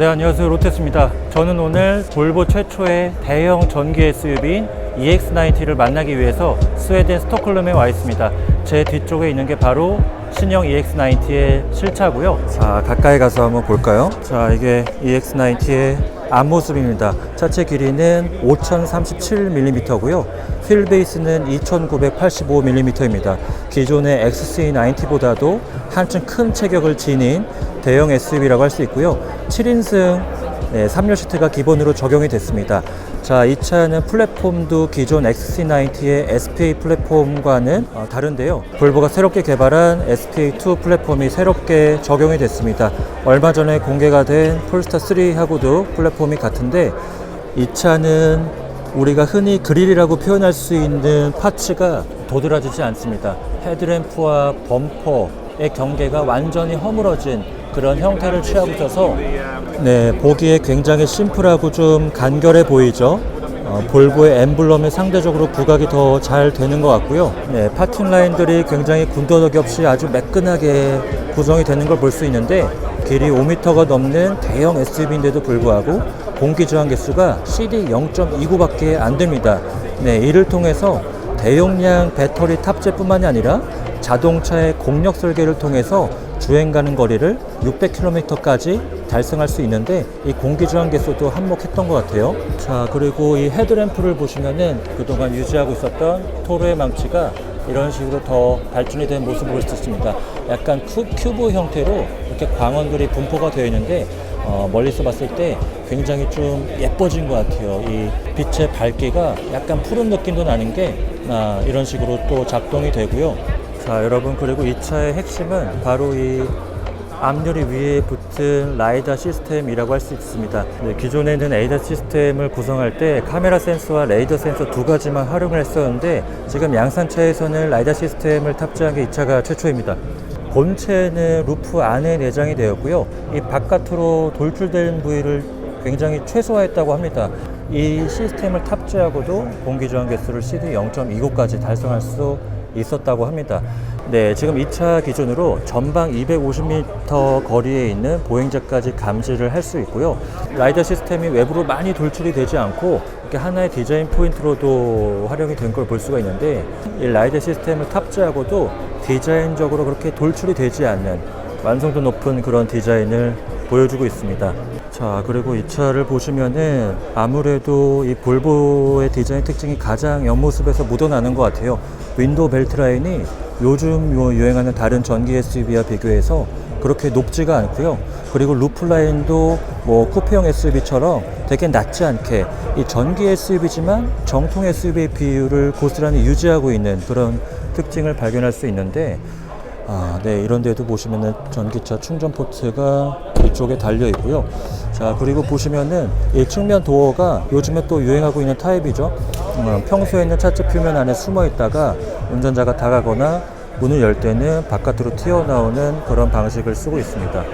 네, 안녕하세요. 로테스입니다. 저는 오늘 볼보 최초의 대형 전기 SUV인 EX90를 만나기 위해서 스웨덴 스톡홀름에 와 있습니다. 제 뒤쪽에 있는 게 바로 신형 EX90의 실차고요. 자, 가까이 가서 한번 볼까요? 자, 이게 EX90의 앞모습입니다. 차체 길이는 5037mm고요. 휠 베이스는 2985mm입니다. 기존의 XC90보다도 한층 큰 체격을 지닌 대형 SUV라고 할 수 있고요. 7인승 네, 3열 시트가 기본으로 적용이 됐습니다. 자, 이 차는 플랫폼도 기존 XC90의 SPA 플랫폼과는 어, 다른데요. 볼보가 새롭게 개발한 SPA2 플랫폼이 새롭게 적용이 됐습니다. 얼마 전에 공개가 된 폴스타 3하고도 플랫폼이 같은데 이 차는 우리가 흔히 그릴이라고 표현할 수 있는 파츠가 도드라지지 않습니다. 헤드램프와 범퍼의 경계가 완전히 허물어진 그런 형태를 취하고 있어서 네, 보기에 굉장히 심플하고 좀 간결해 보이죠. 어, 볼보의 엠블럼이 상대적으로 부각이 더 잘 되는 것 같고요. 네, 파팅 라인들이 굉장히 군더더기 없이 아주 매끈하게 구성이 되는 걸 볼 수 있는데 길이 5m가 넘는 대형 SUV인데도 불구하고 공기 저항 개수가 CD 0.29밖에 안 됩니다. 네, 이를 통해서 대용량 배터리 탑재뿐만이 아니라 자동차의 공력 설계를 통해서 주행 가는 거리를 600km까지 달성할 수 있는데 이 공기 저항 개수도 한몫했던 것 같아요. 자 그리고 이 헤드램프를 보시면은 그동안 유지하고 있었던 토르의 망치가 이런 식으로 더 발전이 된 모습을 볼 수 있습니다. 약간 큐, 큐브 형태로 이렇게 광원들이 분포가 되어 있는데 어, 멀리서 봤을 때 굉장히 좀 예뻐진 것 같아요. 이 빛의 밝기가 약간 푸른 느낌도 나는 게 아, 이런 식으로 또 작동이 되고요. 자, 여러분 그리고 이 차의 핵심은 바로 이 앞유리 위에 붙은 라이다 시스템이라고 할 수 있습니다. 네, 기존에는 에이다 시스템을 구성할 때 카메라 센서와 레이더 센서 두 가지만 활용을 했었는데 지금 양산차에서는 라이다 시스템을 탑재한 게 이 차가 최초입니다. 본체는 루프 안에 내장이 되었고요. 이 바깥으로 돌출된 부위를 굉장히 최소화했다고 합니다. 이 시스템을 탑재하고도 공기 저항 개수를 CD 0.29까지 달성할 수 있었다고 합니다. 네, 지금 이차 기준으로 전방 250m 거리에 있는 보행자까지 감지를 할 수 있고요. 라이더 시스템이 외부로 많이 돌출이 되지 않고 이렇게 하나의 디자인 포인트로도 활용이 된 걸 볼 수가 있는데 이 라이더 시스템을 탑재하고도 디자인적으로 그렇게 돌출이 되지 않는 완성도 높은 그런 디자인을 보여주고 있습니다. 자, 그리고 이 차를 보시면은 아무래도 이 볼보의 디자인 특징이 가장 옆모습에서 묻어나는 것 같아요. 윈도우 벨트 라인이 요즘 요 유행하는 다른 전기 SUV와 비교해서 그렇게 높지가 않고요. 그리고 루프 라인도 뭐 쿠페형 SUV처럼 되게 낮지 않게 이 전기 SUV지만 정통 SUV의 비율을 고스란히 유지하고 있는 그런 특징을 발견할 수 있는데 아, 네, 이런 데도 보시면은 전기차 충전 포트가 이쪽에 달려 있고요. 자, 그리고 보시면은 이 측면 도어가 요즘에 또 유행하고 있는 타입이죠. 음, 평소에 는 차체 표면 안에 숨어 있다가 운전자가 다가거나 문을 열 때는 바깥으로 튀어나오는 그런 방식을 쓰고 있습니다.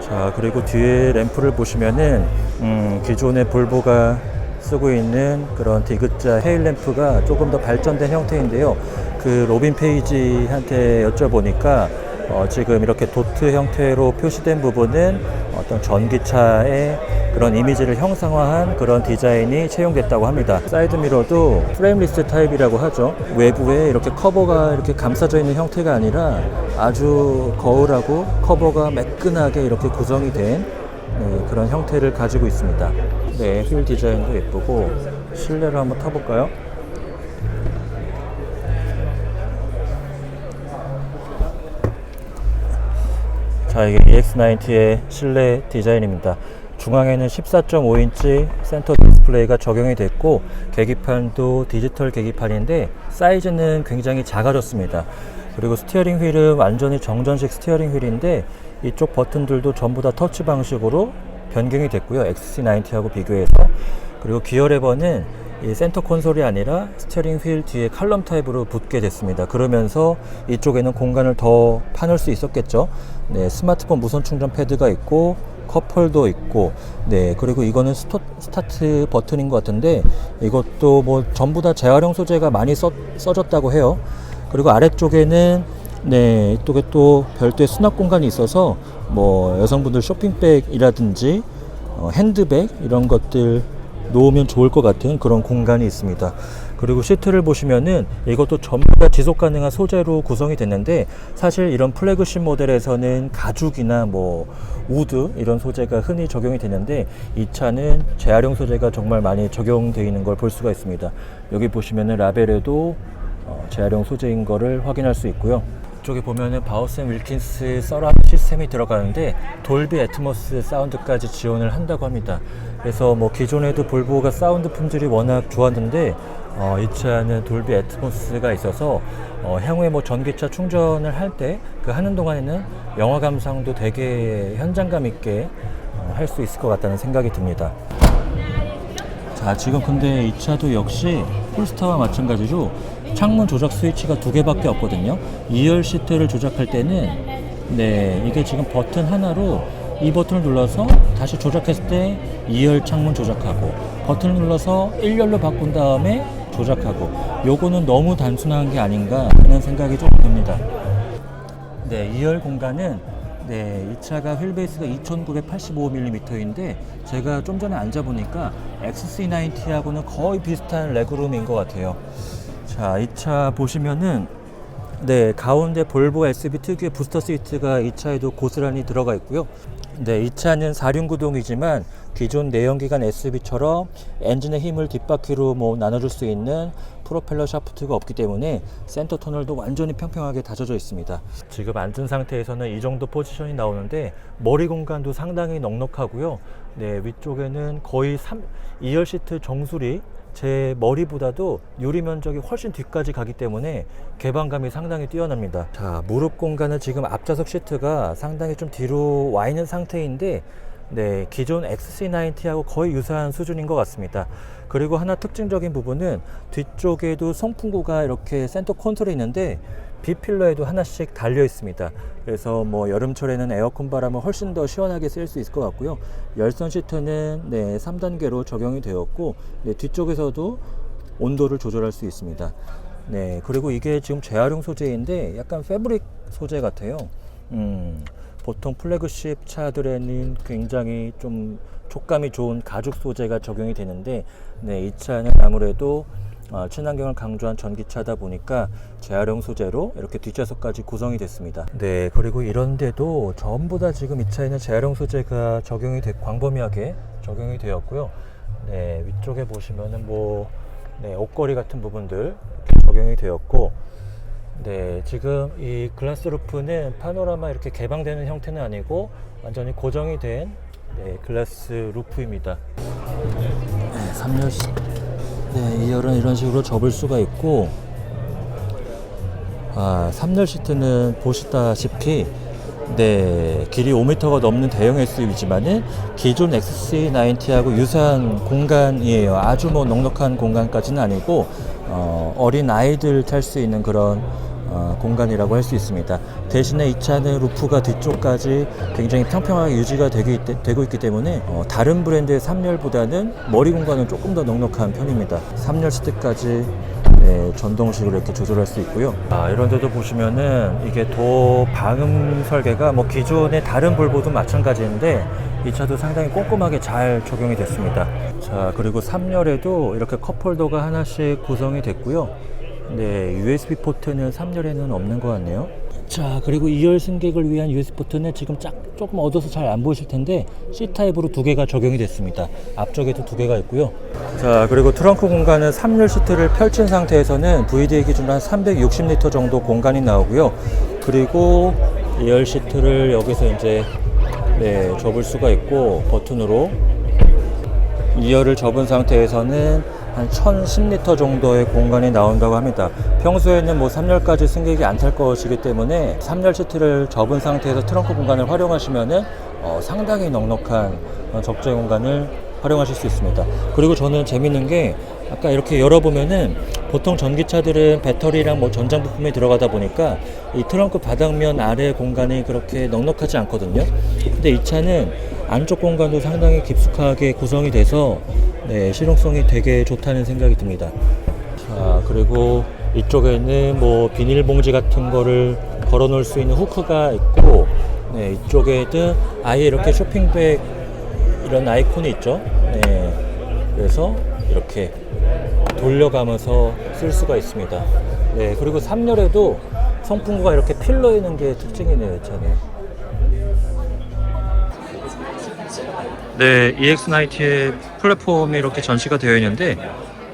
자, 그리고 뒤에 램프를 보시면은 음, 기존의 볼보가 쓰고 있는 그런 디귿자 헤일 램프가 조금 더 발전된 형태인데요. 그 로빈 페이지한테 여쭤보니까 어, 지금 이렇게 도트 형태로 표시된 부분은 어떤 전기차의 그런 이미지를 형상화한 그런 디자인이 채용됐다고 합니다. 사이드 미러도 프레임리스 타입이라고 하죠. 외부에 이렇게 커버가 이렇게 감싸져 있는 형태가 아니라 아주 거울하고 커버가 매끈하게 이렇게 구성이 된 네, 그런 형태를 가지고 있습니다. 네, 휠 디자인도 예쁘고 실내를 한번 타볼까요? 자, 이게 EX90의 실내 디자인입니다. 중앙에는 14.5인치 센터 디스플레이가 적용이 됐고 계기판도 디지털 계기판인데 사이즈는 굉장히 작아졌습니다. 그리고 스티어링 휠은 완전히 정전식 스티어링 휠인데 이쪽 버튼들도 전부 다 터치 방식으로 변경이 됐고요. XC90하고 비교해서 그리고 기어 레버는 이 센터 콘솔이 아니라 스티어링 휠 뒤에 칼럼 타입으로 붙게 됐습니다. 그러면서 이쪽에는 공간을 더 파놓을 수 있었겠죠. 네, 스마트폰 무선 충전 패드가 있고 컵홀더 있고 네 그리고 이거는 스토, 스타트 버튼인 것 같은데 이것도 뭐 전부 다 재활용 소재가 많이 써, 써졌다고 해요. 그리고 아래쪽에는 네, 이쪽에 또 별도의 수납 공간이 있어서 뭐 여성분들 쇼핑백이라든지 어, 핸드백 이런 것들 놓으면 좋을 것 같은 그런 공간이 있습니다. 그리고 시트를 보시면은 이것도 전부 다 지속 가능한 소재로 구성이 됐는데 사실 이런 플래그십 모델에서는 가죽이나 뭐 우드 이런 소재가 흔히 적용이 되는데 이 차는 재활용 소재가 정말 많이 적용되어 있는 걸 볼 수가 있습니다. 여기 보시면은 라벨에도 어, 재활용 소재인 거를 확인할 수 있고요. 이쪽에 보면은 바우센 윌킨스 서라운드 시스템이 들어가는데 돌비 애트모스 사운드까지 지원을 한다고 합니다. 그래서 뭐 기존에도 볼보가 사운드 품질이 워낙 좋았는데 어, 이 차는 돌비 애트모스가 있어서 어, 향후에 뭐 전기차 충전을 할 때 그 하는 동안에는 영화 감상도 되게 현장감 있게 어, 할 수 있을 것 같다는 생각이 듭니다. 자 지금 근데 이 차도 역시 폴스타와 마찬가지로 창문 조작 스위치가 두 개밖에 없거든요 2열 시트를 조작할 때는 네 이게 지금 버튼 하나로 이 버튼을 눌러서 다시 조작했을 때 2열 창문 조작하고 버튼을 눌러서 1열로 바꾼 다음에 조작하고 요거는 너무 단순한 게 아닌가 하는 생각이 좀 듭니다 네, 2열 공간은 네, 이 차가 휠베이스가 2,985mm인데 제가 좀 전에 앉아보니까 XC90하고는 거의 비슷한 레그룸인 것 같아요. 자, 이 차 보시면은 네, 가운데 볼보 SB 특유의 부스터 시트가 이 차에도 고스란히 들어가 있고요. 네, 이 차는 4륜 구동이지만 기존 내연기관 SB처럼 엔진의 힘을 뒷바퀴로 뭐 나눠줄 수 있는 프로펠러 샤프트가 없기 때문에 센터 터널도 완전히 평평하게 다져져 있습니다. 지금 앉은 상태에서는 이 정도 포지션이 나오는데 머리 공간도 상당히 넉넉하고요. 네, 위쪽에는 거의 3, 2열 시트 정수리 제 머리보다도 유리 면적이 훨씬 뒤까지 가기 때문에 개방감이 상당히 뛰어납니다. 자, 무릎 공간은 지금 앞좌석 시트가 상당히 좀 뒤로 와 있는 상태인데 네, 기존 XC90하고 거의 유사한 수준인 것 같습니다. 그리고 하나 특징적인 부분은 뒤쪽에도 송풍구가 이렇게 센터 콘솔이 있는데 B필러에도 하나씩 달려 있습니다. 그래서 뭐 여름철에는 에어컨 바람을 훨씬 더 시원하게 쓸 수 있을 것 같고요. 열선 시트는 네, 3단계로 적용이 되었고 네, 뒤쪽에서도 온도를 조절할 수 있습니다. 네, 그리고 이게 지금 재활용 소재인데 약간 패브릭 소재 같아요. 음, 보통 플래그십 차들에는 굉장히 좀 촉감이 좋은 가죽 소재가 적용이 되는데 네, 이 차는 아무래도 어, 친환경을 강조한 전기차다 보니까 재활용 소재로 이렇게 뒷좌석까지 구성이 됐습니다. 네, 그리고 이런데도 전부 다 지금 이 차에는 재활용 소재가 적용이 돼 광범위하게 적용이 되었고요. 네, 위쪽에 보시면은 뭐 네, 옷걸이 같은 부분들 적용이 되었고 네, 지금 이 글라스 루프는 파노라마 이렇게 개방되는 형태는 아니고 완전히 고정이 된 네, 글라스 루프입니다. 네, 3열 네, 2열은 이런 식으로 접을 수가 있고 아, 3열 시트는 보시다시피 네, 길이 5m가 넘는 대형 SUV지만은 기존 XC90하고 유사한 공간이에요. 아주 뭐 넉넉한 공간까지는 아니고 어, 어린 아이들 탈 수 있는 그런 어, 공간이라고 할 수 있습니다. 대신에 이 차는 루프가 뒤쪽까지 굉장히 평평하게 유지가 되고 있기 때문에 어, 다른 브랜드의 3열보다는 머리 공간은 조금 더 넉넉한 편입니다. 3열 시트까지 네, 전동식으로 이렇게 조절할 수 있고요. 아, 이런 데도 보시면은 이게 도 방음 설계가 뭐 기존의 다른 볼보도 마찬가지인데 이 차도 상당히 꼼꼼하게 잘 적용이 됐습니다. 자, 그리고 3열에도 이렇게 컵홀더가 하나씩 구성이 됐고요. 네, USB 포트는 3열에는 없는 것 같네요. 자, 그리고 2열 승객을 위한 USB 포트는 지금 짝, 조금 어두워서 잘 안 보이실 텐데 C타입으로 두 개가 적용이 됐습니다. 앞쪽에도 두 개가 있고요. 자, 그리고 트렁크 공간은 3열 시트를 펼친 상태에서는 VDA 기준으로 한 360리터 정도 공간이 나오고요. 그리고 2열 시트를 여기서 이제 네, 접을 수가 있고 버튼으로 2열을 접은 상태에서는 한 1010리터 정도의 공간이 나온다고 합니다. 평소에는 뭐 3열까지 승객이 안 탈 것이기 때문에 3열 시트를 접은 상태에서 트렁크 공간을 활용하시면은 어, 상당히 넉넉한 어, 적재 공간을 활용하실 수 있습니다. 그리고 저는 재밌는 게 아까 이렇게 열어보면은 보통 전기차들은 배터리랑 뭐 전장 부품이 들어가다 보니까 이 트렁크 바닥면 아래 공간이 그렇게 넉넉하지 않거든요. 근데 이 차는 안쪽 공간도 상당히 깊숙하게 구성이 돼서 네, 실용성이 되게 좋다는 생각이 듭니다. 자, 그리고 이쪽에는 뭐 비닐봉지 같은 거를 걸어 놓을 수 있는 후크가 있고, 네, 이쪽에는 아예 이렇게 쇼핑백 이런 아이콘이 있죠. 네. 그래서 이렇게 돌려가면서 쓸 수가 있습니다. 네. 그리고 3열에도 송풍구가 이렇게 필러 있는 게 특징이네요, 이 차는. 네, EX90의 플랫폼이 이렇게 전시가 되어 있는데,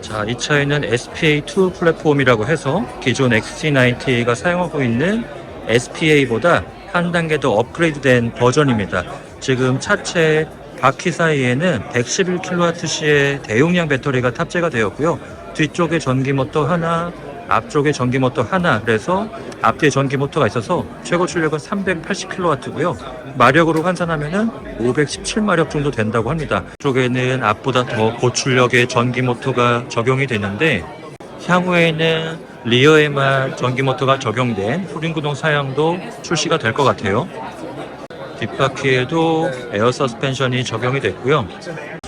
자, 이 차에는 SPA2 플랫폼이라고 해서 기존 XC90가 사용하고 있는 SPA보다 한 단계 더 업그레이드된 버전입니다. 지금 차체 바퀴 사이에는 111kWh의 대용량 배터리가 탑재가 되었고요. 뒤쪽에 전기 모터 하나, 앞쪽에 전기 모터 하나, 그래서 앞뒤에 전기 모터가 있어서 최고 출력은 380kW고요. 마력으로 환산하면은 517마력 정도 된다고 합니다. 쪽에는 앞보다 더 고출력의 전기 모터가 적용이 되는데 향후에는 리어에만 전기 모터가 적용된 후륜구동 사양도 출시가 될 것 같아요. 뒷바퀴에도 에어 서스펜션이 적용이 됐고요.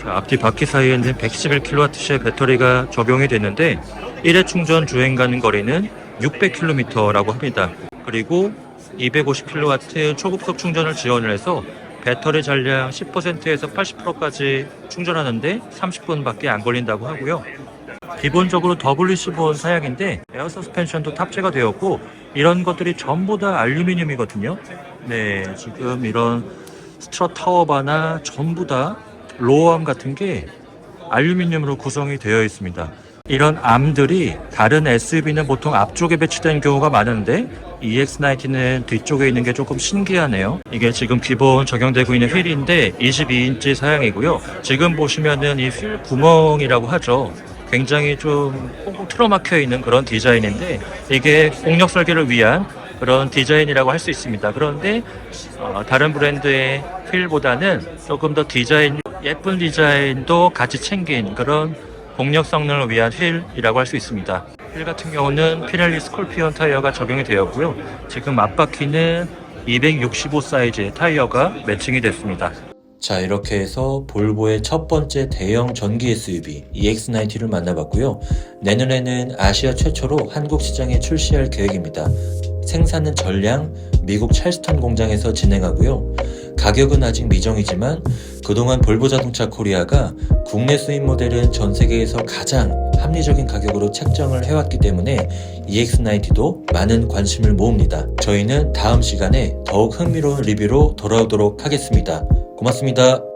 자, 앞뒤 바퀴 사이에는 111kWh의 배터리가 적용이 됐는데 1회 충전 주행 가는 거리는 600km라고 합니다. 그리고 250kW 초급속 충전을 지원을 해서 배터리 잔량 10%에서 80%까지 충전하는데 30분밖에 안 걸린다고 하고요. 기본적으로 WC4 사양인데 에어 서스펜션도 탑재가 되었고 이런 것들이 전부 다 알루미늄이거든요. 네, 지금 이런 스트럿 타워바나 전부 다 로어암 같은 게 알루미늄으로 구성이 되어 있습니다. 이런 암들이 다른 SUV는 보통 앞쪽에 배치된 경우가 많은데 EX90는 뒤쪽에 있는 게 조금 신기하네요. 이게 지금 기본 적용되고 있는 휠인데 22인치 사양이고요. 지금 보시면은 이 휠 구멍이라고 하죠. 굉장히 좀 꽁꽁 틀어막혀 있는 그런 디자인인데 이게 공력 설계를 위한 그런 디자인이라고 할 수 있습니다. 그런데 어, 다른 브랜드의 휠보다는 조금 더 디자인 예쁜 디자인도 같이 챙긴 그런 공력 성능을 위한 휠이라고 할 수 있습니다. 휠 같은 경우는 피렐리 스콜피온 타이어가 적용이 되었고요. 지금 앞바퀴는 265 사이즈의 타이어가 매칭이 됐습니다. 자, 이렇게 해서 볼보의 첫 번째 대형 전기 SUV EX90를 만나봤고요. 내년에는 아시아 최초로 한국 시장에 출시할 계획입니다. 생산은 전량 미국 찰스턴 공장에서 진행하고요. 가격은 아직 미정이지만 그동안 볼보 자동차 코리아가 국내 수입 모델은 전 세계에서 가장 합리적인 가격으로 책정을 해왔기 때문에 EX90도 많은 관심을 모읍니다. 저희는 다음 시간에 더욱 흥미로운 리뷰로 돌아오도록 하겠습니다. 고맙습니다.